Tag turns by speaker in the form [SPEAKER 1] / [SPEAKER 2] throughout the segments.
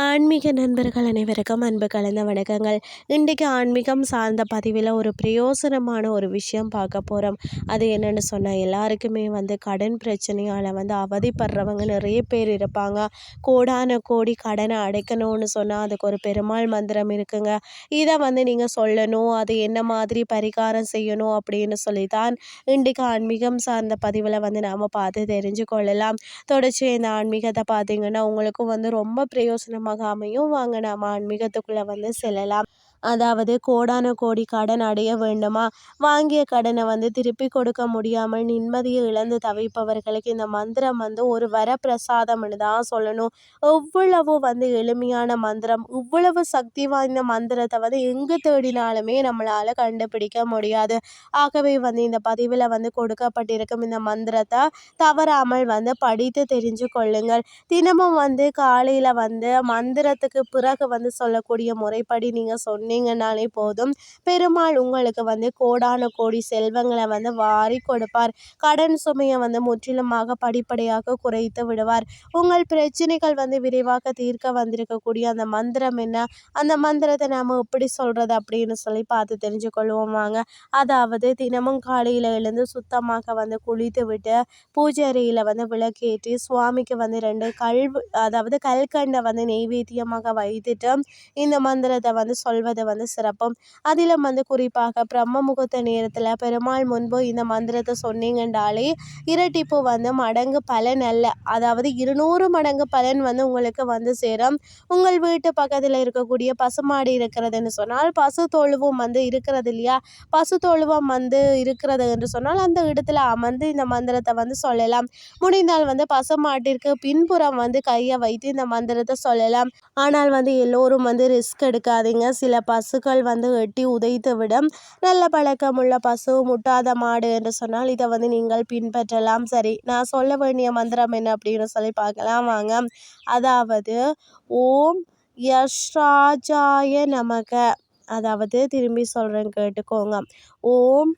[SPEAKER 1] ஆன்மீக நண்பர்கள் அனைவருக்கும் அன்பு கலந்த வணக்கங்கள். இன்றைக்கு ஆன்மீகம் சார்ந்த பதிவில் ஒரு பிரயோசனமான ஒரு விஷயம் பார்க்க போகிறோம் அது என்னென்னு சொன்னால் எல்லாருக்குமே வந்து கடன் பிரச்சனையால் வந்து அவதிப்படுறவங்க நிறைய பேர் இருப்பாங்க. கோடான கோடி கடனை அடைக்கணும்னு சொன்னால் அதுக்கு ஒரு பெருமாள் மந்திரம் இருக்குங்க. இதை வந்து நீங்கள் சொல்லணும் அது என்ன மாதிரி பரிகாரம் செய்யணும் அப்படின்னு சொல்லி தான் இன்றைக்கு ஆன்மீகம் சார்ந்த பதிவில் வந்து நாம் பார்த்து தெரிஞ்சு கொள்ளலாம். தொடர்ச்சி இந்த ஆன்மீகத்தை பார்த்தீங்கன்னா உங்களுக்கும் வந்து ரொம்ப பிரயோசனமாக காரணமாக வாங்க நாம் ஆன்மீகத்துக்குள்ளே வந்து செல்லலாம். அதாவது கோடான கோடி கடன் அடைய வேண்டுமா? வாங்கிய கடனை வந்து திருப்பி கொடுக்க முடியாமல் நிம்மதியை இழந்து தவிப்பவர்களுக்கு இந்த மந்திரம் வந்து ஒரு வரப்பிரசாதம்னு தான் சொல்லணும். எவ்வளவு வந்து எளிமையான மந்திரம் இவ்வளவு சக்தி வாய்ந்த மந்திரத்தை வந்து எங்கே தேடினாலுமே நம்மளால் கண்டுபிடிக்க முடியாது. ஆகவே வந்து இந்த பதிவில் வந்து கொடுக்கப்பட்டிருக்கும் இந்த மந்திரத்தை தவறாமல் வந்து படித்து தெரிஞ்சு கொள்ளுங்கள். தினமும் வந்து காலையில் வந்து மந்திரத்துக்கு பிறகு வந்து சொல்லக்கூடிய முறைப்படி நீங்கள் சொன்ன சொன்னீங்கன்னாலே போதும். பெருமாள் உங்களுக்கு வந்து கோடான கோடி செல்வங்களை வந்து வாரி கொடுப்பார். கடன் சுமையை வந்து முற்றிலுமாக படிப்படியாக குறைத்து விடுவார். உங்கள் பிரச்சனைகள் வந்து விரைவாக தீர்க்க வந்திருக்கக்கூடிய அந்த மந்திரம் என்ன? அந்த மந்திரத்தை நாம் எப்படி சொல்கிறது அப்படின்னு சொல்லி பார்த்து தெரிஞ்சுக்கொள்வோம் வாங்க. அதாவது தினமும் காலையில் எழுந்து சுத்தமாக வந்து குளித்து விட்டு பூஜை அறையில் வந்து விளக்கேற்றி சுவாமிக்கு வந்து ரெண்டு கல் அதாவது கல்கண்டை வந்து நெய்வேத்தியமாக வைத்துட்டு இந்த மந்திரத்தை வந்து சொல்வது செய்வது வந்து சிறப்பும். அதிலும் வந்து குறிப்பாக பிரம்ம முகூர்த்த நேரத்தில் பெருமாள் முன்பு இந்த மந்திரத்தை சொன்னீங்கன்றாலே இரட்டிப்பு வந்து மடங்கு பலன் அல்ல. அதாவது இருநூறு மடங்கு பலன் வந்து உங்களுக்கு வந்து சேரும். உங்கள் வீட்டு பக்கத்தில் இருக்கக்கூடிய பசுமாடு இருக்கிறதுன்னு சொன்னால் பசு தொழுவும் வந்து இருக்கிறது இல்லையா? பசு தொழுவம் வந்து இருக்கிறது என்று சொன்னால் அந்த இடத்துல அமர்ந்து இந்த மந்திரத்தை வந்து சொல்லலாம். முடிந்தால் வந்து பசுமாட்டிற்கு பின்புறம் வந்து கையை வைத்து இந்த மந்திரத்தை சொல்லலாம். ஆனால் வந்து எல்லோரும் வந்து ரிஸ்க் எடுக்காதீங்க. சில பசுக்கள் வந்து எட்டி உதைத்து விடும். நல்ல பழக்கமுள்ள பசு முட்டாத மாடு என்று சொன்னால் இதை வந்து நீங்கள் பின்பற்றலாம். சரி நான் சொல்ல வேண்டிய மந்திரம் என்ன அப்படின்னு சொல்லி பார்க்கலாம். வாங்க. அதாவது ஓம் யஷ்ராஜாய நமக. அதாவது திரும்பி சொல்கிறேன் கேட்டுக்கோங்க. ஓம்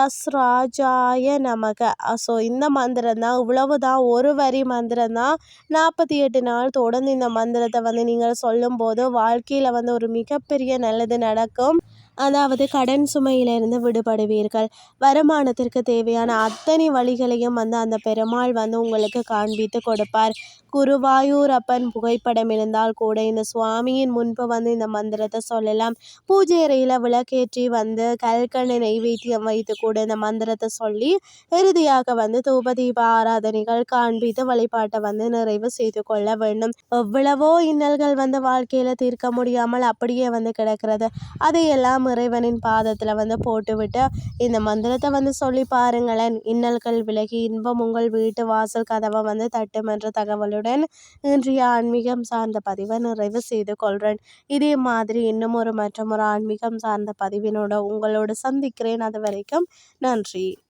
[SPEAKER 1] எஸ் ராஜாய நமக. ஸோ இந்த மந்திரம் தான் இவ்வளவு தான் ஒரு வரி மந்திரம் தான் நாற்பத்தி எட்டு நாள் தொடர்ந்து இந்த மந்திரத்தை வந்து நீங்கள் சொல்லும்போது வாழ்க்கையில் வந்து ஒரு மிகப்பெரிய நல்லது நடக்கும். அதாவது கடன் சுமையிலிருந்து விடுபடுவீர்கள். வருமானத்திற்கு தேவையான அத்தனை வழிகளையும் வந்து அந்த பெருமாள் வந்து உங்களுக்கு காண்பித்து கொடுப்பார். குருவாயூர் அப்பன் புகைப்படம் இருந்தால் கூட இந்த சுவாமியின் முன்பு வந்து இந்த மந்திரத்தை சொல்லலாம். பூஜை அறையில் விளக்கேற்றி வந்து கல்கண்ணை நைவேத்தியம் வைத்து கூட இந்த மந்திரத்தை சொல்லி இறுதியாக வந்து தூபதீப ஆராதனைகள் காண்பித்து வழிபாட்டை வந்து நிறைவு செய்து கொள்ள வேண்டும். எவ்வளவோ இன்னல்கள் வந்து வாழ்க்கையில் தீர்க்க முடியாமல் அப்படியே வந்து கிடக்கிறது. அதையெல்லாம் இறைவனின் பாதத்தில் வந்து போட்டுவிட்டு இந்த மந்திரத்தை வந்து சொல்லி பாருங்களேன். இன்னல்கள் விலகி இன்பம் உங்கள் வீட்டு வாசல் கதவை வந்து தட்டும் என்ற தகவலுடன் இன்றைய ஆன்மீகம் சார்ந்த பதிவை நிறைவு செய்து கொள்கிறேன் இதே மாதிரி இன்னும் ஒரு மற்றும் ஒரு ஆன்மீகம் சார்ந்த பதிவினோட உங்களோடு சந்திக்கிறேன். அது வரைக்கும் நன்றி.